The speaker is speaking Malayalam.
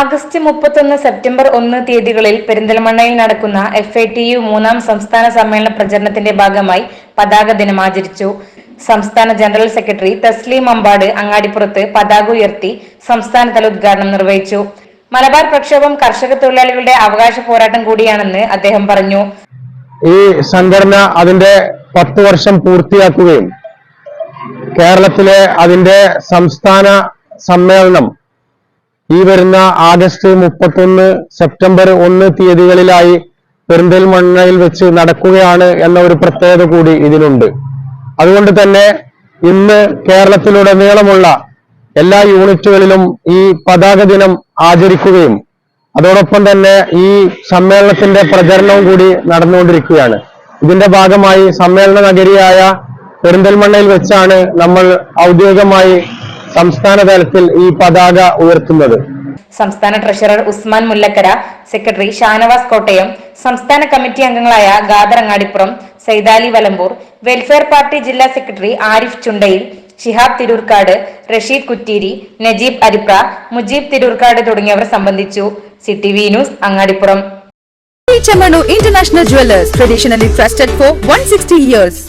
ആഗസ്റ്റ് മുപ്പത്തൊന്ന് സെപ്റ്റംബർ ഒന്ന് തീയതികളിൽ പെരിന്തൽമണ്ണയിൽ നടക്കുന്ന എഫ് ഐ ടി യു മൂന്നാം സംസ്ഥാന സമ്മേളന പ്രചരണത്തിന്റെ ഭാഗമായി പതാക ദിനം ആചരിച്ചു. സംസ്ഥാന ജനറൽ സെക്രട്ടറി തസ്ലീം അമ്പാട് അങ്ങാടിപ്പുറത്ത് പതാക ഉയർത്തി സംസ്ഥാനതല ഉദ്ഘാടനം നിർവഹിച്ചു. മലബാർ പ്രക്ഷോഭം കർഷക തൊഴിലാളികളുടെ അവകാശ പോരാട്ടം കൂടിയാണെന്ന് അദ്ദേഹം പറഞ്ഞു. ഈ സംഘടന അതിന്റെ പത്ത് വർഷം പൂർത്തിയാക്കുകയും കേരളത്തിലെ അതിന്റെ സംസ്ഥാന സമ്മേളനം ഈ വരുന്ന ആഗസ്റ്റ് മുപ്പത്തൊന്ന് സെപ്റ്റംബർ ഒന്ന് തീയതികളിലായി പെരിന്തൽമണ്ണയിൽ വെച്ച് നടക്കുകയാണ് എന്ന ഒരു പ്രത്യേകത കൂടി ഇതിനുണ്ട്. അതുകൊണ്ട് തന്നെ ഇന്ന് കേരളത്തിലുടനീളമുള്ള എല്ലാ യൂണിറ്റുകളിലും ഈ പതാക ദിനം ആചരിക്കുകയും അതോടൊപ്പം തന്നെ ഈ സമ്മേളനത്തിന്റെ പ്രചരണവും കൂടി നടന്നുകൊണ്ടിരിക്കുകയാണ്. ഇതിന്റെ ഭാഗമായി സമ്മേളന നഗരിയായ പെരിന്തൽമണ്ണയിൽ വെച്ചാണ് നമ്മൾ ഔദ്യോഗികമായി സംസ്ഥാന തലത്തിൽ ഈ പതാക ഉയർത്തുന്നത്. സംസ്ഥാന ട്രഷറർ ഉസ്മാൻ മുല്ലക്കര സെക്രട്ടറി ഷാനവാസ് കോട്ടയം സംസ്ഥാന കമ്മിറ്റി അംഗങ്ങളായ ഗാദർ അങ്ങാടിപ്പുറം സൈതാലി വലമ്പൂർ വെൽഫെയർ പാർട്ടി ജില്ലാ സെക്രട്ടറി ആരിഫ് ചുണ്ടയിൽ ഷിഹാബ് തിരൂർക്കാട് റഷീദ് കുറ്റീരി നജീബ് അരിപ്ര മുജീബ് തിരൂർക്കാട് തുടങ്ങിയവർ സംബന്ധിച്ചു. City V news Angadipuram. Chamano International Jewelers, traditionally trusted for 160 years.